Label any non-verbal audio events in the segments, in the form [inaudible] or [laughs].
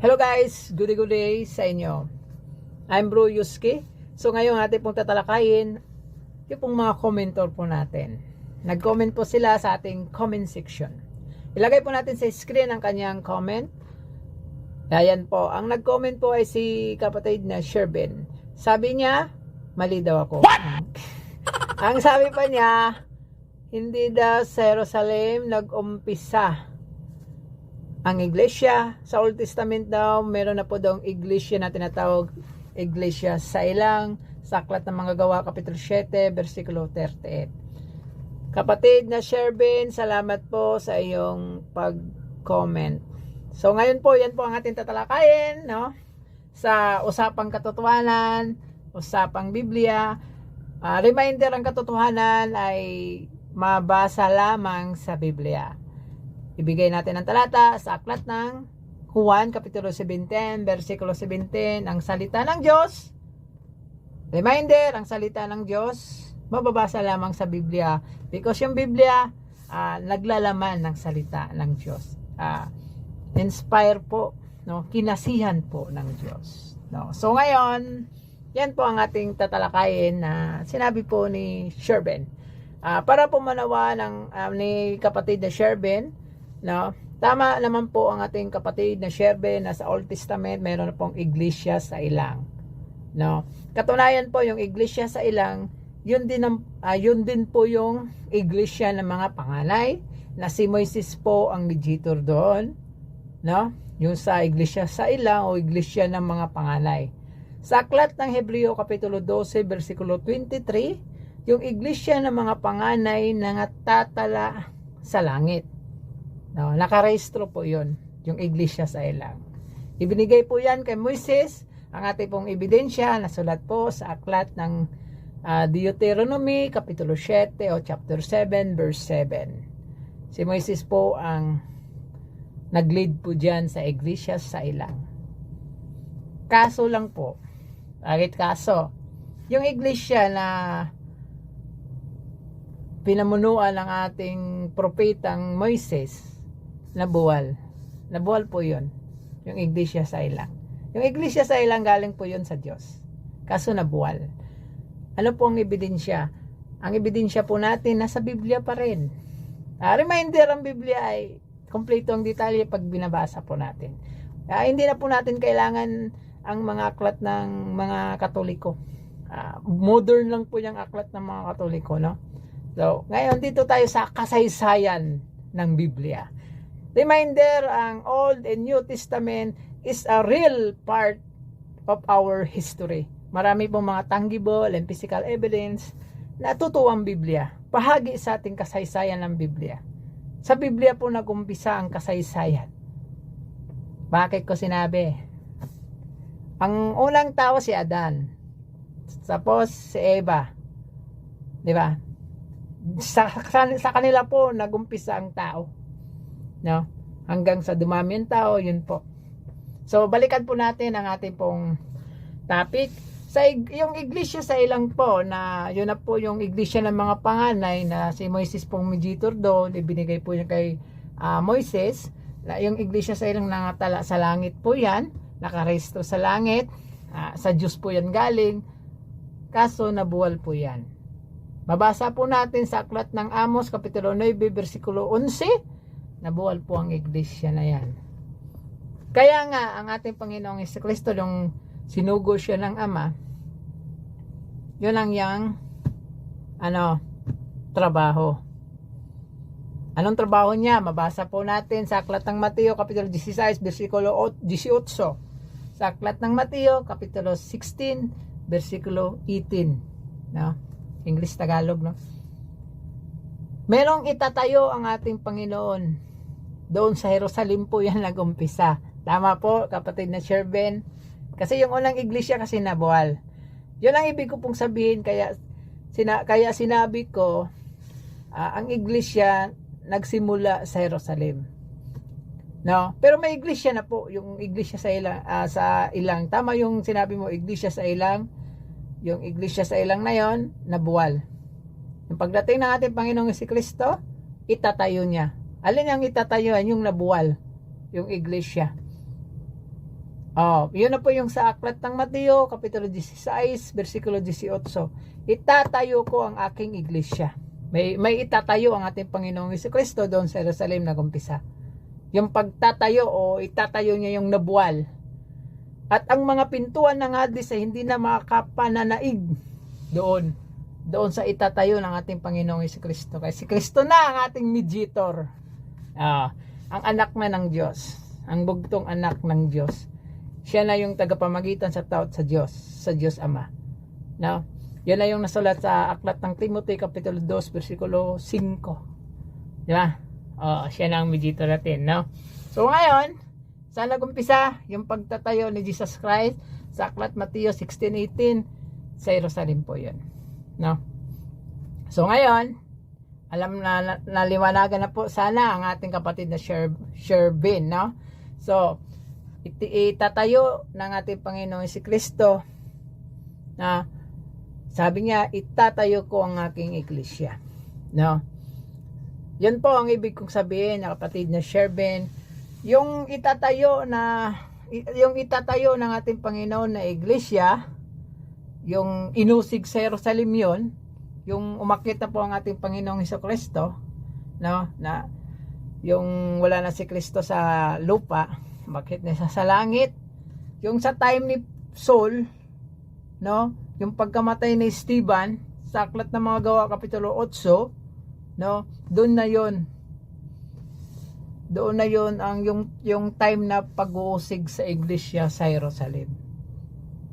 Hello guys, good day, good day sa inyo. I'm Bro Yuski. So ngayon ating pong tatalakayin yung pong mga commentor po natin. Nag-comment po sila sa ating comment section. Ilagay po natin sa screen ang kanyang comment. Ayan po, ang nag-comment po ay si kapatid na Sherben. Sabi niya, mali daw ako. [laughs] ang sabi pa niya, hindi daw sa Jerusalem nag-umpisa ang iglesia. Sa Old Testament daw, meron na po daw ang iglesia na tinatawag iglesia sa ilang, sa aklat ng mga gawa, Kapitulo 7, versikulo 38. Kapatid na Sherben, salamat po sa iyong pag-comment. So ngayon po, yan po ang ating tatalakayin, no? Sa usapang katotohanan, usapang Biblia. Ah, reminder, ang katotohanan ay mabasa lamang sa Biblia. Ibigay natin ang talata sa aklat ng Juan, Kapitulo 17, versikulo 17, ang salita ng Diyos. Reminder, ang salita ng Diyos, mababasa lamang sa Biblia because yung Biblia ah, naglalaman ng salita ng Diyos. Ah, inspire po, no? kinasihan po ng Diyos. No? So ngayon, yan po ang ating tatalakayin na sinabi po ni Sherben. Ah, para po manawa ng ah, ni kapatid na Sherben, no? Tama naman po ang ating kapatid na Sherben na sa Old Testament meron na pong iglesia sa ilang. No? Katunayan po yung iglesia sa ilang, yun din ang, ah, yun din po yung iglesia ng mga panganay na si Moises po ang mediator doon. No? Yung sa iglesia sa ilang o iglesia ng mga panganay. Sa aklat ng Hebreo Kapitulo 12, versikulo 23, yung iglesia ng mga panganay na tatala sa langit. No, nakarehistro po yon yung iglesia sa ilang. Ibinigay po yan kay Moises, ang ating pong ebidensya, nasulat po sa aklat ng ah, Deuteronomy, Kapitulo 7 o chapter 7, verse 7. Si Moises po ang nag-lead po dyan sa iglesia sa ilang. Kaso lang po, bakit kaso? Yung iglesia na pinamunuan ng ating propetang Moises, nabuwal. Nabuwal po yun. Yung iglesia sa ilang. Yung iglesia sa ilang galing po yun sa Diyos. Kaso nabuwal. Ano po ang ebidensya? Ang ebidensya po natin nasa Biblia pa rin. Ah, reminder ang Biblia ay kompleto ang detalye pag binabasa po natin. Ah, hindi na po natin kailangan ang mga aklat ng mga katoliko. Ah, modern lang po yung aklat ng mga katoliko, no? So, ngayon dito tayo sa kasaysayan ng Biblia. Reminder, ang Old and New Testament is a real part of our history. Marami pong mga tangible and physical evidence na totoo ang Biblia. Pahagi sa ating kasaysayan ng Biblia. Sa Biblia po nagumpisa ang kasaysayan. Bakit ko sinabi? Ang unang tao si Adan. Tapos si Eva. Di ba? Sa, sa, sa kanila po nagumpisa ang tao. No? Hanggang sa dumami ang tao, yun po. So, balikan po natin ang ating pong topic. Sa yung iglesia sa ilang po, na yun na po yung iglesia ng mga panganay na si Moises pong mediator doon, ibinigay po niya kay ah, Moises. Na, yung iglesia sa ilang nangatala sa langit po yan, nakaresto sa langit, ah, sa Diyos po yan galing, kaso nabuwal po yan. Mabasa po natin sa aklat ng Amos, Kapitulo 9, versikulo 11, nabuwal po ang iglesia na yan. Kaya nga, ang ating Panginoong Kristo, yung sinugo siya ng Ama, yun ang yang, ano, trabaho. Anong trabaho niya? Mabasa po natin sa aklat ng Mateo, Kapitulo 16, versikulo 18. Sa aklat ng Mateo, Kapitulo 16, versikulo 18. No? English Tagalog, no? Merong itatayo ang ating Panginoon. Doon sa Jerusalem po yan [laughs] nag-umpisa. Tama po, kapatid na Sherben. Kasi yung unang iglesia kasi nabuwal. Yun ang ibig ko pong sabihin. Kaya, sina, kaya sinabi ko, ah, ang iglesia nagsimula sa Jerusalem. No? Pero may iglesia na po, yung iglesia sa ilang, ah, sa ilang. Tama yung sinabi mo, iglesia sa ilang. Yung iglesia sa ilang na yon, nabuwal. Yung pagdating ng ating Panginoong Kristo, itatayo niya. Alin ang itatayo? Yung nabuwal. Yung iglesia. Oh, yun na po yung sa aklat ng Mateo, Kapitulo 16, versikulo 18. Itatayo ko ang aking iglesia. May, may itatayo ang ating Panginoong Kristo doon sa Jerusalem na gumpisa. Yung pagtatayo o itatayo niya yung nabuwal. At ang mga pintuan ng Hades ay hindi na makapananaig doon. Doon sa itatayo ng ating Panginoong Hesus Kristo. Kaya si Kristo na ang ating mediator. Ah, ang anak na ng Diyos. Ang bugtong anak ng Diyos. Siya na yung tagapamagitan sa tao sa Diyos, sa Diyos Ama. No? Yan na yung nasulat sa aklat ng Timothy Kapitulo 2 versikulo 5. Di ba? Oh, siya na ang mediator natin, no? So ngayon, saan nagumpisa yung pagtatayo ni Jesus Christ sa aklat Mateo 16:18 sa Jerusalem po 'yun. No? So ngayon, alam na, na naliwanagan na po sana ang ating kapatid na Sher, Sherbin, no? So, iti- itatayo ng ating Panginoon si Kristo na sabi niya, itatayo ko ang aking iglesia. No? Yan po ang ibig kong sabihin na kapatid na Sherben. Yung itatayo na yung itatayo ng ating Panginoon na iglesia, yung inusig sa Jerusalem yun, yung umakit na po ang ating Panginoong Heso Kristo, no, na yung wala na si Kristo sa lupa, umakit na siya sa langit. Yung sa time ni Saul, no, yung pagkamatay ni Stephen, sa aklat ng mga gawa kapitulo 8, no, doon na yon doon na yon ang yung yung time na pag-uusig sa iglesia sa Jerusalem.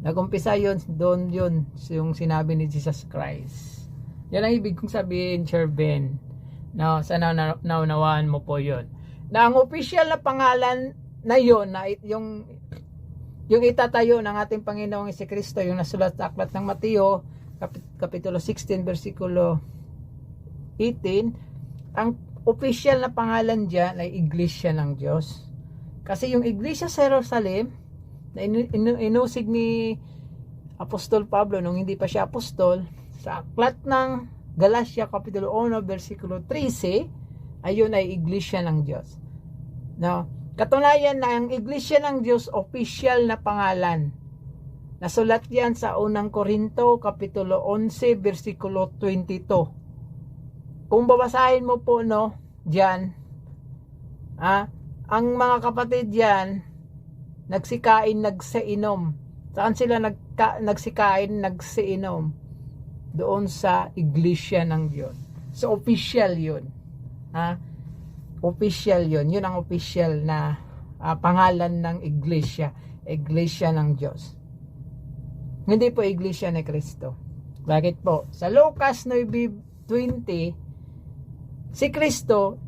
Nagumpisa yon doon yun yung sinabi ni Jesus Christ. Yan ang ibig kong sabihin, Cherben. No, sana na, naunawaan mo po yon. Na ang official na pangalan na yon na yung yung itatayo ng ating Panginoong si Kristo yung nasulat sa aklat ng Mateo kapit- kapitulo 16 versikulo 18 ang official na pangalan diyan ay Iglesia ng Diyos. Kasi yung Iglesia sa Jerusalem na inu- inu- inusig ni Apostol Pablo nung hindi pa siya apostol sa aklat ng Galatia Kapitulo 1 versikulo 13 ayun ay Iglesia ng Diyos. No? Katunayan na ang Iglesia ng Diyos official na pangalan. Nasulat yan sa unang Korinto Kapitulo 11 versikulo 22. Kung babasahin mo po no, diyan ah, ang mga kapatid diyan nagsikain, nagsainom. Saan sila nagka, nagsikain, nagsainom? Doon sa iglesia ng Diyos. So, official yun. Ha? Official yun. Yun ang official na ah, pangalan ng iglesia. Iglesia ng Diyos. Hindi po iglesia ni Kristo. Bakit po? Sa Lucas 9.20, si Kristo,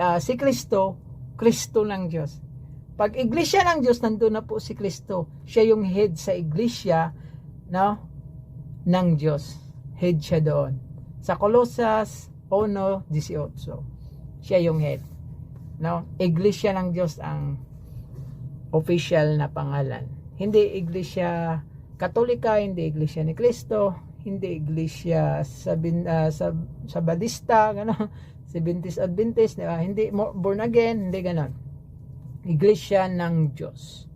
ah, si Kristo, Kristo ng Diyos. Pag iglesia ng Diyos, nandun na po si Kristo. Siya yung head sa iglesia, no? ng Diyos. Head siya doon. Sa Colossus 1.18, siya yung head. No? Iglesia ng Diyos ang official na pangalan. Hindi iglesia katolika, hindi iglesia ni Kristo, hindi iglesia sa bin, ah, sa sa Badista, gano, [laughs] si Adventist Adventist, di ba? Hindi born again, hindi ganon. Iglesia ng Diyos.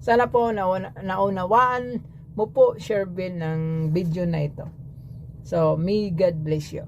Sana po nauna, naunawaan mo po, Shervin, ng video na ito. So, may God bless you.